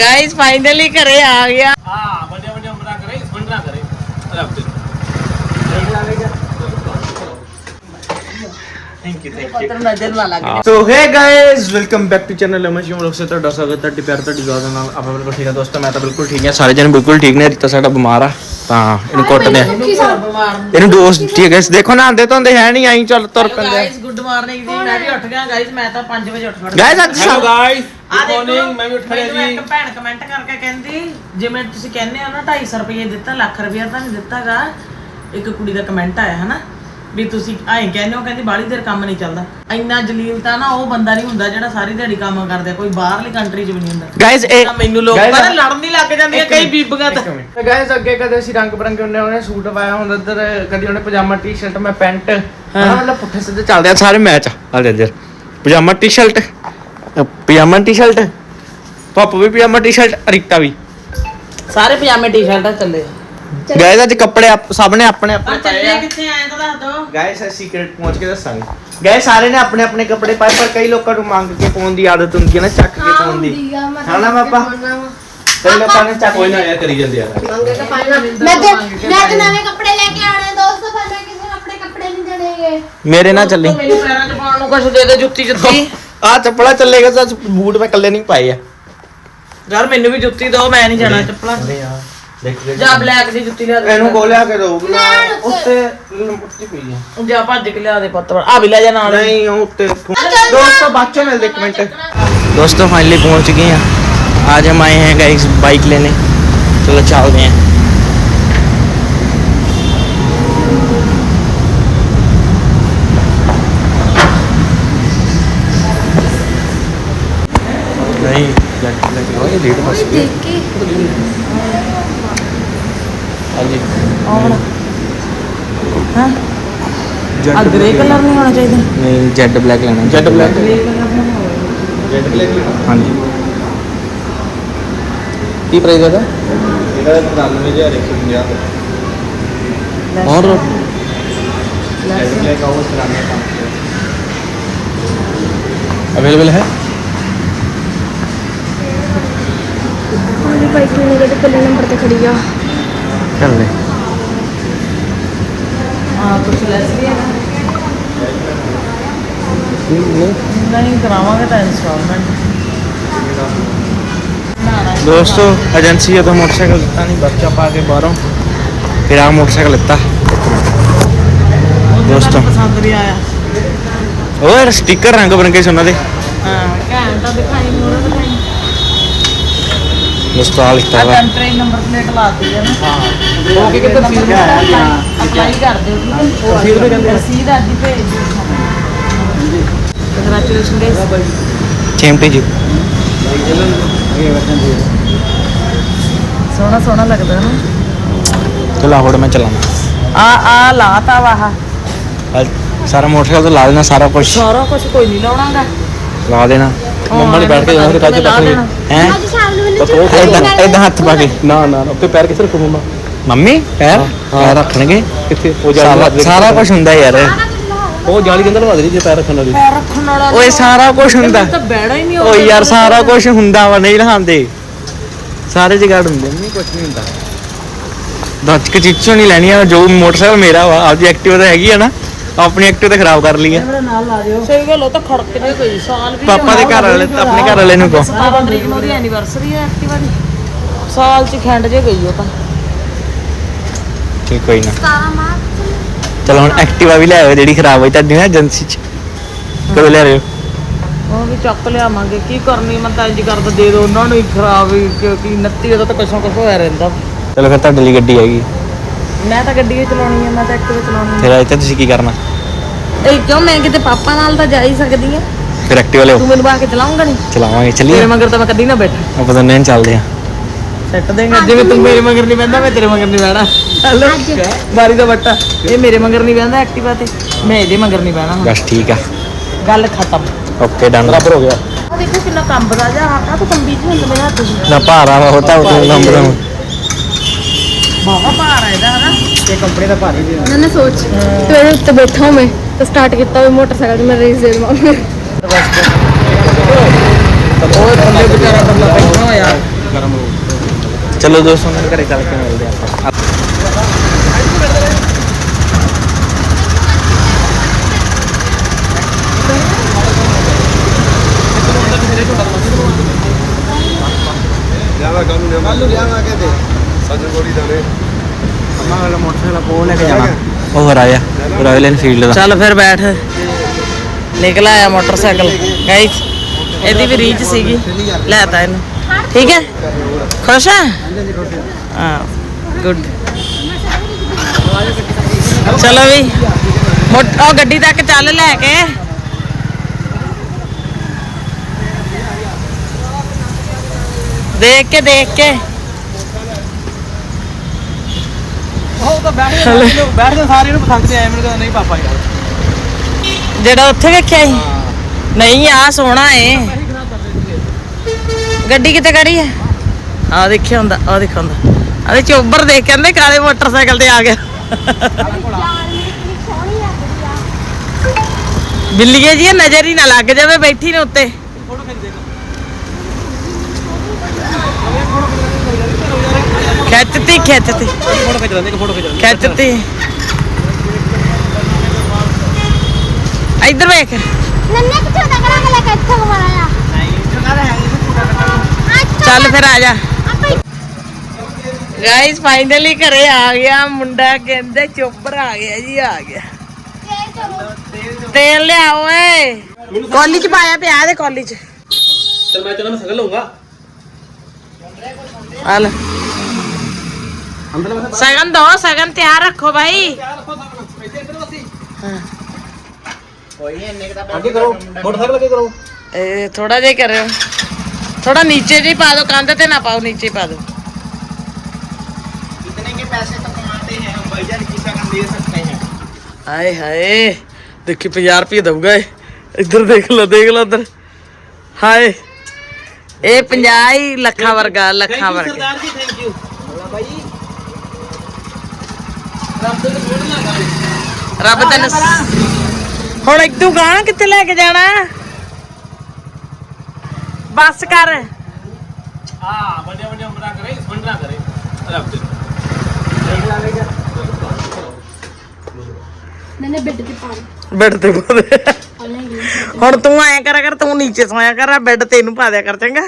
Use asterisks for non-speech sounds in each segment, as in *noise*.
Guys finally ਘਰੇ ਆ ਗਿਆ ਹਾਂ ਵੱਡੇ ਵੱਡੇ ਅੰਬਰਾ ਕਰੇ ਇਸ ਨਾ ਕਰੇ ਰੱਖ ਦੇ ਥੈਂਕ ਯੂ ਥੈਂਕ ਪੱਤਰ ਨਜ਼ਰ ਨਾ ਲੱਗ so hi guys welcome back to channel ਅਮਸ਼ ਲੋਕ ਸੇ ਤੁਹਾਡਾ ਸਵਾਗਤ ਹੈ ਤੁਹਾਡੀ ਪਿਆਰ ਤੁਹਾਡੀ ਦੁਆ ਦੇ ਨਾਲ। ਆਪਾਂ ਬਿਲਕੁਲ ਠੀਕ ਹੈ ਦੋਸਤੋ ਮੈਂ ਤਾਂ ਬਿਲਕੁਲ ਠੀਕ ਹਾਂ ਸਾਰੇ ਜਣ ਬਿਲਕੁਲ ਠੀਕ ਨੇ। ਰਿਤਾ ਸਾਡਾ ਬਿਮਾਰ ਆ ਤਾਂ ਇਹਨੂੰ ਕੁੱਟਦੇ ਆ ਬਿਮਾਰ ਇਹਨੂੰ ਦੋਸਤ ਠੀਕ ਹੈ ਗਾਇਸ ਦੇਖੋ ਨਾ ਆਂਦੇ ਤਾਂ ਹੈ ਨਹੀਂ ਆਈ ਚੱਲ ਤੁਰ ਪੈਂਦੇ ਗਾਇਸ ਗੁੱਡ ਮਾਰਨਿੰਗ ਜੀ ਮੈਂ ਵੀ ਉੱਠ ਗਿਆ ਗਾਇਸ ਮੈਂ ਤਾਂ 5 ਵਜੇ ਉੱਠ ਖੜਾ ਗਾਇਸ ਅੱਜ ਹੈਲੋ ਗਾਇਸ ਆ ਗੁੱਡ ਮਾਰਨਿੰਗ ਮੈਂ ਵੀ ਉੱਠ ਰਿਹਾ ਮੈਨੂੰ ਜੀ। ਇੱਕ ਭੈਣ ਕਮੈਂਟ ਕਰਕੇ ਕਹਿੰਦੀ ਜਿਵੇਂ ਤੁਸੀਂ ਕਹਿੰਦੇ ਹੋ ਨਾ 250 ਰੁਪਏ ਦਿੱਤਾ ਲੱਖ ਰੁਪਏ ਤਾਂ ਨਹੀਂ ਦਿੱਤਾਗਾ। ਇੱਕ ਕੁੜੀ ਦਾ ਕਮੈਂਟ ਆਇਆ ਹਨਾ? ਵੀ ਤੁਸੀਂ ਐਂ ਕਹਿੰਦੇ ਹੋ ਕਹਿੰਦੀ ਬਾਹਲੀ ਦੇਰ ਕੰਮ ਨਹੀਂ ਚੱਲਦਾ। ਇੰਨਾ ਜਲੀਲ ਤਾਂ ਨਾ ਉਹ ਬੰਦਾ ਨਹੀਂ ਹੁੰਦਾ ਜਿਹੜਾ ਸਾਰੀ ਦਿਹਾੜੀ ਕੰਮ ਕਰਦਾ ਕੋਈ ਬਾਹਰਲੀ ਕੰਟਰੀ 'ਚ ਵੀ ਨਹੀਂ ਹੁੰਦਾ। ਗਾਇਸ ਇਹ ਤਾਂ ਮੈਨੂੰ ਲੋਕ Guys, ਪਰ ਲੜਨ ਨਹੀਂ ਲੱਗ ਜਾਂਦੀਆਂ ਕਈ ਬੀਬੀਆਂ ਤਾਂ। ਤੇ ਗਾਇਸ ਅੱਗੇ ਕਦੇ ਅਸੀਂ ਰੰਗ ਬਰੰਗੇ ਉਹਨੇ ਉਹਨੇ ਸੂਟ ਪਾਇਆ ਹੁੰਦਾ ਇੱਧਰ ਕਦੀ ਉਹਨੇ ਪਜਾਮਾ ਟੀ-ਸ਼ਰਟ ਮੈਂ ਪੈਂਟ ਹਾਂ। ਮਤਲਬ ਪੁੱਠੇ ਸਿੱਧੇ ਚੱਲਦੇ ਆ ਸਾਰੇ ਮੈਚ ਆ। ਇੱਧਰ ਪਜਾਮਾ ਟੀ-ਸ਼ਰਟ ਅ, ਪਜਾਮਾ ਟੀ-ਸ਼ਰਟ ਪਾਪਾ ਵੀ ਪਜਾਮਾ ਟੀ-ਸ਼ਰਟ ਰੀਤਾ ਵੀ। ਸਾਰੇ ਪਜਾਮੇ ਟੀ-ਸ਼ਰਟਾਂ ਚੱਲੇ ਗਾਇਸ ਅੱਜ ਕੱਪੜੇ ਆਪ- ਸਭ ਨੇ ਆਪਣੇ ਆਪਣੇ ਚੱਲੇ ਕਿੱਥੇ ਆਏ ਤਾਂ ਦੱਸ ਦੋ। ਗਾਇਸ ਅਸੀਂ ਸੀਕ੍ਰੇਟ ਪਹੁੰਚ ਕੇ ਦੱਸਾਂਗੇ। ਗਾਇਸ ਸਾਰੇ ਨੇ ਆਪਣੇ ਆਪਣੇ ਕੱਪੜੇ ਪਾਏ ਪਰ ਕਈ ਲੋਕਾਂ ਨੂੰ ਮੰਗ ਕੇ ਪਾਉਣ ਦੀ ਆਦਤ ਹੁੰਦੀ ਹੈ ਨਾ ਚੱਕ ਕੇ ਪਾਉਣ ਦੀ। ਹਨਾ ਪਾਪਾ? ਕਈ ਲੋਕਾਂ ਨੇ ਚੱਕ ਕੋਈ ਨਾ ਇਹ ਕਰੀ ਜਾਂਦੇ ਯਾਰ ਮੈਂ ਤੇ ਮੈਂ ਤੇ ਨਵੇਂ ਕੱਪੜੇ ਲੈ ਕੇ ਆਉਣੇ ਦੋਸਤੋ ਪਰ ਮੈਂ ਕਿਸੇ ਨੂੰ ਆਪਣੇ ਕੱਪੜੇ ਨਹੀਂ ਦੇਣਗੇ ਮੇਰੇ ਨਾਲ ਚੱਲੀ। ਮੈਨੂੰ ਪੈਰਾਂ 'ਚ ਪਾਉਣ ਨੂੰ ਕੁਝ ਦੇ ਦੇ ਜੁੱਤੀ ਜੁੱਤੀ। *laughs* ਆ ਚੱਪੜਾ ਚੱਲੇਗਾ ਤਾਂ ਬੂਟ ਮੈਂ ਇਕੱਲੇ ਨਹੀਂ ਪਾਏ ਆ। ਯਾਰ ਮੈਨੂੰ ਵੀ ਜੁੱਤੀ ਦਿਓ ਮੈਂ ਨਹੀਂ ਜਾਣਾ ਚੱਪਲਾਂ। 'ਚ। ਜਾ ਬਲੈਕ ਦੀ ਜੁੱਤੀ ਲਿਆ ਦੇ ਇਹਨੂੰ ਕੋ ਲਿਆ ਕੇ ਦਊਗੀ ਨਾ ਨਾ, ਉੱਤੇ ਉੱਤੇ ਪਈ ਆ ਜਾ ਭੱਜ ਕੇ ਲਿਆ ਦੇ ਪੁੱਤ ਆ ਵੀ ਲੈ ਜਾ ਨਾਲ ਨਹੀਂ ਉਹ ਉੱਤੇ ਦੋਸਤੋ ਬਾਅਦ ਚੋਂ ਮਿਲਦੇ ਇੱਕ ਮਿੰਟ दोस्तों फाइनली पहुंच चुके हैं आज हम आए हैं गाइस बाइक लेने चलो चलते हैं नहीं ये लेट बस ਹਾਂਜੀ। ਆਉਣ। ਹਾਂ? ਆ ਗ੍ਰੇ ਕਲਰ ਨਹੀਂ ਹੋਣਾ ਚਾਹੀਦਾ। ਨਹੀਂ ਜੈਡ ਬਲੈਕ ਲੈਣਾ ਜੈਡ ਬਲੈਕ ਜੈਡ ਬਲੈਕ ਹਾਂਜੀ। ਕੀ ਪ੍ਰਾਈਸ ਹੈ ਦਾ ਇਹਦਾ 99150 ਔਰ ਜੈਡ ਬਲੈਕ ਆਉਂ 99500 ਅਵੇਲੇਬਲ ਹੈ? ਮੇਰੀ ਬਾਈਕ ਮੇਰੇ ਕੋਲ ਨੰਬਰ ਤੇ ਖੜੀ ਆ? चल ले ਹਾਂ ਕੁਝ ਲੈਸ ਵੀ ਹੈ ਨਹੀਂ ਕਰਾਵਾਂਗੇ ਤਾਂ ਇਨਸਟਾਲਮੈਂਟ दोस्तों एजेंसी है तो मोटरसाइकिल लेता नहीं बच्चा पा के बाहरों फिर आ मोटरसाइकिल लेता ਦੋਸਤੋ। ਪਸੰਦ ਵੀ ਆਇਆ और स्टिकर रंग बिरंगे सुना दे ਹਾਂ ਘੈਂਟ ਤਾਂ ਦਿਖਾਈ ਮੋਰ ਦਿਖਾਈ ਇੰਸਟਾਲ ਕੀਤਾ ਵਾ ਟੈਂਪਰੇਰੀ ਨੰਬਰ ਪਲੇਟ ਲਾਤੀ ਹੈ ਨਾ। ਹਾਂ ਉਹ ਕਿ ਕਿਤੇ ਨੰਬਰ ਅਪਲਾਈ ਕਰ ਦਿਓ ਰਸੀਦ ਵੀ ਕਹਿੰਦੇ ਰਸੀਦ ਅੱਜ ਹੀ ਭੇਜ ਦਿਓ। ਕੰਗ੍ਰੈਚੁਲੇਸ਼ਨ ਗਾਇਸ ਥੈਂਕ ਯੂ ਸੋਹਣਾ ਸੋਹਣਾ ਲੱਗਦਾ ਨਾ। ਚਲਾ ਹੋੜ ਮੈਂ ਚਲਾਉਣਾ। ਆ ਆ ਲਾਤਾ ਵਾਹ ਸਾਰਾ ਮੋਟਰਸਾਈਕਲ ਲਾ ਦੇਣਾ ਸਾਰਾ ਕੁਝ ਸਾਰਾ ਕੁਝ ਕੋਈ ਨਹੀਂ ਲਾਉਣਾਗਾ। ਲਾ ਦੇਣਾ। ਮੰਮਾ ਨੇ ਬੈਠ ਕੇ ਜਾਣਾ ਫਿਰ ਕੱਜ ਦੇਣਾ। ਹੈ? ਅੱਜ ਸ਼ਾਮ ਨੂੰ ਮੈਨੂੰ ਉਹ ਇਦਾਂ ਇਦਾਂ ਹੱਥ ਪਾ ਕੇ। ਨਾ ਨਾ ਉੱਤੇ ਪੈਰ ਕਿੱਥੇ ਰੱਖੂ ਮੰਮਾ? ਮੰਮੀ ਪੈਰ? ਪੈਰ ਰੱਖਣਗੇ? ਕਿੱਥੇ ਉਹ ਜਾਲੀ ਸਾਰਾ ਕੁਝ ਹੁੰਦਾ ਯਾਰ। ਉਹ ਜਾਲੀ ਕਹਿੰਦਾ ਲਵਾ ਦੇ ਜੇ ਪੈਰ ਰੱਖਣ ਵਾਲੀ। ਪੈਰ ਰੱਖਣ ਵਾਲਾ ਓਏ ਸਾਰਾ ਕੁਝ ਹੁੰਦਾ। ਤਾਂ ਬੈੜਾ ਹੀ ਨਹੀਂ ਓਏ ਯਾਰ ਸਾਰਾ ਕੁਝ ਹੁੰਦਾ ਵਾ ਨਹੀਂ ਲਹਾਂਦੇ ਸਾਰੇ ਜਗਾੜ ਹੁੰਦੇ ਨਹੀਂ ਕੁਝ ਨਹੀਂ ਹੁੰਦਾ। ਦੱਸ ਕੇ ਚੀਚੋ ਨਹੀਂ ਲੈਣੀ ਆ ਜੋ ਮੋਟਰਸਾਈਕਲ ਮੇਰਾ ਵਾ ਆਪਦੀ ਐਕਟਿਵਾ ਤਾਂ ਹੈਗੀ ਆ ਨਾ। ਆਪਣੀ ਐਕਟਿਵਾ ਤਾਂ ਖਰਾਬ ਕਰ ਲਈ ਆ। ਮੇਰੇ ਨਾਲ ਲਾ ਦਿਓ। ਸਹੀ ਗੱਲ ਉਹ ਤਾਂ ਖੜਕ ਜੇ ਗਈ ਸਾਲ ਵੀ ਪਾਪਾ ਦੇ ਘਰ ਵਾਲੇ ਆਪਣੇ ਘਰ ਵਾਲੇ ਨੂੰ ਕਹੋ। 17 ਤਰੀਕ ਨੂੰ ਉਹਦੀ ਐਨੀਵਰਸਰੀ ਹੈ ਐਕਟਿਵਾ ਦੀ ਸਾਲ ਚ ਖੰਡ ਜੇ ਗਈ ਉਹ ਤਾਂ। ਠੀਕ ਕੋਈ ਨਾ। 17 ਮਾਰਚ ਚਲੋ ਹੁਣ ਐਕਟਿਵਾ ਵੀ ਲੈ ਆਓ ਜਿਹੜੀ ਖਰਾਬ ਹੋਈ ਤੁਹਾਡੀ ਨਾ ਏਜੰਸੀ ਚ। ਕਦੋਂ ਲੈ ਰਹੇ ਹੋ ਉਹ ਵੀ ਚੱਕ ਲਿਆਵਾਂਗੇ। ਕੀ ਕਰਨੀ ਮੈਂ ਤਾਂ ਇੰਜ ਕਰਦਾ। ਦੇ ਦੋ ਉਹਨਾਂ ਨੂੰ ਹੀ ਖਰਾਬ ਕਿਉਂਕਿ 29 ਉਦੋਂ ਤਾਂ ਕੁਛ ਨਾ ਕੁਛ ਹੋਇਆ ਰਹਿੰਦਾ। ਚਲੋ ਫਿਰ ਤੁਹਾਡੇ ਲਈ ਗੱਡੀ ਹੈਗੀ ਮੈਂ ਤਾਂ ਗੱਡੀ ਹੀ ਚਲਾਉਣੀ ਹੈ ਮੈਂ ਤਾਂ ਐਕਟਿਵਾ ਚਲਾਉਣੀ ਫਿਰ ਇੱਥੇ ਤੁਸੀਂ ਕੀ ਕਰਨਾ? ਹੈ ਇਹ ਕਿਉਂ ਮੈਂ ਕਿਤੇ ਪਾਪਾ ਨਾਲ ਤਾਂ ਜਾ ਹੀ ਸਕਦੀ ਆ। ਫਿਰ ਐਕਟਿਵਾ ਲਿਓ ਤੂੰ ਮੈਨੂੰ ਬਾ ਕੇ ਚਲਾਉਂਗਾ ਨਹੀਂ ਚਲਾਵਾਂਗੇ ਤੇਰੇ ਚੱਲੀਏ ਮਗਰ ਤਾਂ ਮੈਂ ਕਦੀ ਨਾ ਬੈਠਾ। ਆਪਾਂ ਦੋਨੇ ਚੱਲਦੇ ਆ ਸੈੱਟ ਦੇਂਗਾ ਜਿਵੇਂ ਤੂੰ ਮੇਰੇ ਮਗਰ ਨਹੀਂ ਬਹਿੰਦਾ ਮੈਂ ਤੇਰੇ ਮਗਰ ਨਹੀਂ ਬਹਿਣਾ। ਹੈਲੋ ਬਾਰੀ ਦਾ ਬੱਟਾ ਇਹ ਮੇਰੇ ਮਗਰ ਨਹੀਂ ਬਹਿੰਦਾ ਐਕਟਿਵਾ ਤੇ। ਮੈਂ ਇਹਦੇ ਮਗਰ ਨਹੀਂ ਬਹਿਣਾ। ਹੁਣ ਬਸ ਠੀਕ ਆ। ਗੱਲ ਖਤਮ। ਓਕੇ ਡਨ ਬਰਾਬਰ ਹੋ ਗਿਆ। ਆ ਦੇਖੋ ਕਿੰਨਾ ਕੰਬਦਾ ਜਾ ਆਟਾ ਤਾਂ ਕੰਬੀ ਚ ਹੁੰਦਾ ਮੇਰੇ ਹੱਥ 'ਚ। ਨਾ ਭਾਰਾ ਵਾ ਹੋਤਾ ਉਹ ਨੰਬਰ ਦਾ ਬਹੁਤ ਭਾਰ ਹੈ ये कंपनी का भारी दे मैंने सोच तो मेरे उत्ते बैठा हूँ मैं तो स्टार्ट किया हुआ मोटरसाइकिल तो मैं रेस दे दूँगा और बंदे बेचारा बंदा बैठा यार चलो दोस्तों घर चल के मिलते हैं ਕੇ ਜਾਣਾ? ਉਹ ਰਾਇਆ ਰਾਇਲ ਐਨਫੀਲਡ ਦਾ। ਚੱਲ ਫਿਰ ਬੈਠ। ਨਿਕਲ ਆਇਆ ਮੋਟਰਸਾਈਕਲ। ਗਾਇਸ ਇਹਦੀ ਵੀ ਰੀਚ ਸੀਗੀ। ਲੈ ਤਾ ਇਹਨੂੰ। ਠੀਕ ਹੈ? ਖੁਸ਼ ਹੈ? ਹਾਂ ਗੁੱਡ ਚਲੋ ਵੀ, ਮੋਟ- ਉਹ ਗੱਡੀ ਤੱਕ ਚੱਲ ਲੈ ਕੇ। ਦੇਖ ਕੇ ਦੇਖ ਕੇ। ਉਹ ਤਾਂ ਬੈਠ ਕੇ ਬੈਠ ਕੇ ਸਾਰੇ ਨੂੰ ਪਸੰਦ ਤੇ ਆਏ ਮੈਨੂੰ ਕਹਿੰਦਾ ਨਹੀਂ ਪਾਪਾ ਯਾਰ। ਜਿਹੜਾ ਉੱਥੇ ਵੇਖਿਆ ਸੀ? ਨਹੀਂ ਆ ਸੋਹਣਾ ਏ। ਗੱਡੀ ਕਿਤੇ ਖੜੀ ਹੈ ਆ ਦੇਖਿਆ ਹੁੰਦਾ ਆ ਦੇਖਿਆ ਹੁੰਦਾ। ਆਦੇ ਚੋਬਰ ਦੇਖ ਕਹਿੰਦੇ ਕਾਲੇ ਮੋਟਰਸਾਈਕਲ ਤੇ ਆ ਗਿਆ। ਬਿੱਲੀਏ ਜੀ ਨਜ਼ਰ ਹੀ ਨਾ ਲੱਗ ਜਾਵੇ ਬੈਠੀ ਨੇ ਉੱਤੇ। ਇੱਧਰ ਵੇਖ। ਨੰਨੇ ਕਿੱਥੇ ਦਾ ਕਰਾਂਗੇ? ਲੈ ਕੇ ਇੱਥੇ ਘੁਮਾਇਆ ਚੱਲ ਫਿਰ ਆ ਜਾ। ਗਾਇਸ ਫਾਈਨਲੀ ਘਰੇ ਆ ਗਿਆ। ਮੁੰਡਾ ਕਹਿੰਦੇ ਚੋਬਰ ਆ ਗਿਆ ਜੀ ਆ ਗਿਆ। ਤੇਲ ਲਿਆ ਓਏ ਕੌਲੀ ਚ ਪਾਇਆ ਪਿਆ ਦੇ ਕੌਲੀ ਚ। ਚਲ ਮੈਂ ਚਲਾਂ ਮੈਂ ਸਗਲ ਲਊਂਗਾ। ਆ ਲੈ ਅੰਦਰ ਮੈਂ ਸਗਨ ਦੋ ਸਗਨ ਤਿਆਰ ਰੱਖੋ ਭਾਈ ਅੱਗੇ ਕਰੋ ਮੋਟਰਸਾਈਕਲ ਅੱਗੇ ਕਰੋ ਇਹ ਥੋੜਾ ਜਿਹਾ ਕਰਿਓ ਥੋੜਾ ਨੀਚੇ ਜੀ ਪਾ ਦਿਓ ਕੰਧ ਤੇ ਨਾ ਪਾਓ ਨੀਚੇ ਪਾ ਦਿਓ ਹਾਏ ਹਾਏ ਦੇਖੀ 50 ਰੁਪਏ ਦਊਗਾ ਇਹ ਇੱਧਰ ਦੇਖ ਲਓ ਦੇਖ ਲਓ ਇੱਧਰ ਹਾਏ ਇਹ 50 ਹੀ ਲੱਖਾਂ ਵਰਗਾ ਲੱਖਾਂ ਵਰਗਾ ਸਰਦਾਰ ਜੀ ਥੈਂਕ ਯੂ ਰੱਬ ਤੈਨੂੰ ਹੁਣ ਇਦੋਂ ਗਾਂ ਕਿੱਥੇ ਲੈ ਕੇ ਜਾਣਾ? ਬੱਸ ਕਰ। ਹਾਂ ਵੱਡੇ ਵੱਡੇ ਉਮਰਾਂ ਕਰੇ ਸੁਣ ਨਾ ਕਰੇ ਰੱਬ ਤੇ ਨੰਨੇ ਬੈੱਡ ਤੇ ਪਾ ਬੈੱਡ ਤੇ ਪਾ ਦੇ। ਹੁਣ ਤੂੰ ਐਂ ਕਰਿਆ ਕਰ ਤੂੰ ਨੀਚੇ ਸੋਇਆ ਕਰ ਬੈੱਡ ਤੈਨੂੰ ਪਾ ਦਿਆ ਕਰ ਚੰਗਾ।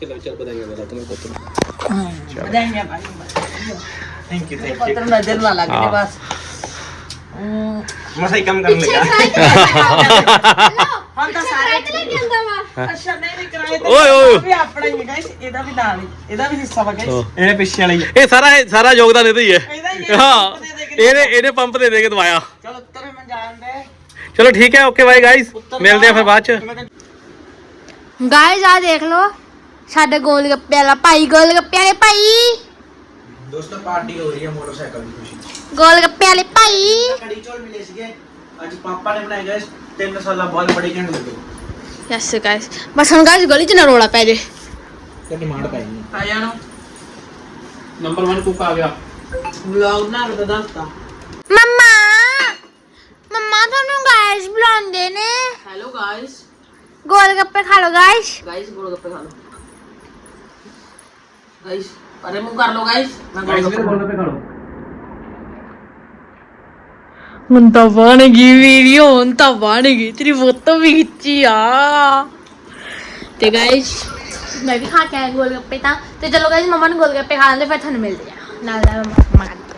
ਚਲੋ ਚੱਲ ਬਤਾਈਏ ਮੇਰਾ ਤੁਹਾਨੂੰ ਪੁੱਤ ਵਧਾਈਆਂ ਭਾਈ ਥੈਂਕ ਯੂ ਥੈਂਕ ਯੂ ਨਜ਼ਰ ਨਾ ਲੱਗ ਜੇ ਬਸ। ਮਸਾ ਹੀ ਕੰਮ ਕਰਨ *laughs* ਹੁਣ ਤਾਂ ਸਾਰੇ ਲੈ ਕੇ ਆਂਦਾ ਵਾ। ਅੱਛਾ ਨਹੀਂ ਨਹੀਂ ਕਿਰਾਏ ਤੇ ਓਏ, ਓਏ। ਇਹ ਵੀ ਆਪਣਾ ਹੀ ਹੈ ਗਾਇਸ ਇਹਦਾ ਵੀ ਨਾਲ ਹੀ ਇਹਦਾ ਵੀ ਹਿੱਸਾ ਵਾ ਗਾਇਸ ਇਹਨੇ ਪਿੱਛੇ ਵਾਲੀ ਇਹ ਸਾਰਾ ਇਹ ਸਾਰਾ ਯੋਗਦਾਨ ਇਹਦਾ ਹੀ ਇਹਦਾ ਹੀ ਇਹਨੇ ਇਹਨੇ ਪੰਪ ਦੇ ਦੇ ਕੇ ਦਵਾਇਆ। ਚਲੋ ਉੱਤਰ ਮੈਂ ਠੀਕ ਹੈ ਓਕੇ ਬਾਈ ਗਾਇਸ ਮਿਲਦੇ ਆ ਫਿਰ ਬਾਅਦ ਚ। ਗਾਇਸ ਆ ਦੇਖ ਲਓ। ਸਾਡੇ ਗੋਲ ਗੱਪੇ ਵਾਲਾ ਭਾਈ ਗੋਲ ਗੱਪੇ ਵਾਲੇ ਭਾਈ। ਦੋਸਤੋ ਪਾਰਟੀ ਹੋ ਰਹੀ ਹੈ ਮੋਟਰਸਾਈਕਲ ਦੀ ਖੁਸ਼ੀ ਗੋਲ ਗੱਪੇ ਵਾਲੇ ਭਾਈ। ਕੜੀ ਚੌਲ ਮਿਲੇ ਸੀਗੇ। ਅੱਜ ਪਾਪਾ ਨੇ ਬਣਾਏ ਗਏ ਤਿੰਨ ਸਾਲਾਂ ਬਾਅਦ ਬੜੇ ਘੰਟੇ ਲੱਗੇ। ਯੈਸ ਗਾਇਸ ਬਸ ਹੁਣ ਗਾਇਸ ਗਲੀ ਚ ਨਾ ਰੋਲਾ ਪੈ ਜੇ। ਤੇ ਡਿਮਾਂਡ ਪਾਈ ਨਹੀਂ ਆ ਜਾਣੋ। ਨੰਬਰ 1 ਕੁੱਕ ਆ ਗਿਆ। ਵਲੌਗ ਨਾ ਕੇ ਦੱਸਤਾ। ਮੰਮਾ ਮੰਮਾ ਤੁਹਾਨੂੰ ਗਾਇਸ ਬੁਲਾਉਂਦੇ ਨੇ। ਹੈਲੋ ਗਾਇਸ ਗੋਲ ਗੱਪੇ ਖਾ ਲਓ ਗਾਇਸ ਗਾਇਸ ਗੋਲ ਗੱਪੇ ਖਾ ਲਓ। ਹੁਣ ਤਾਂ ਬਣ ਗਈ ਵੀਡੀਓ ਹੁਣ ਤਾਂ ਬਣ ਗਈ ਤੇਰੀ ਫੋਟੋ ਵੀ ਖਿੱਚੀ ਆ। ਤੇ ਗਾਇਸ ਮੈਂ ਵੀ ਖਾ ਕੇ ਆਇਆ ਗੋਲ ਗੱਪੇ ਤਾਂ। ਤੇ ਚਲੋ ਗਾਇਸ ਮੰਮਾ ਨੂੰ ਗੋਲ ਗੱਪੇ ਖਾ ਲੈਂਦੇ ਫਿਰ ਤੁਹਾਨੂੰ ਮਿਲਦੇ ਆ। ਨਾਲ ਨਾਲ ਮੰਮਾ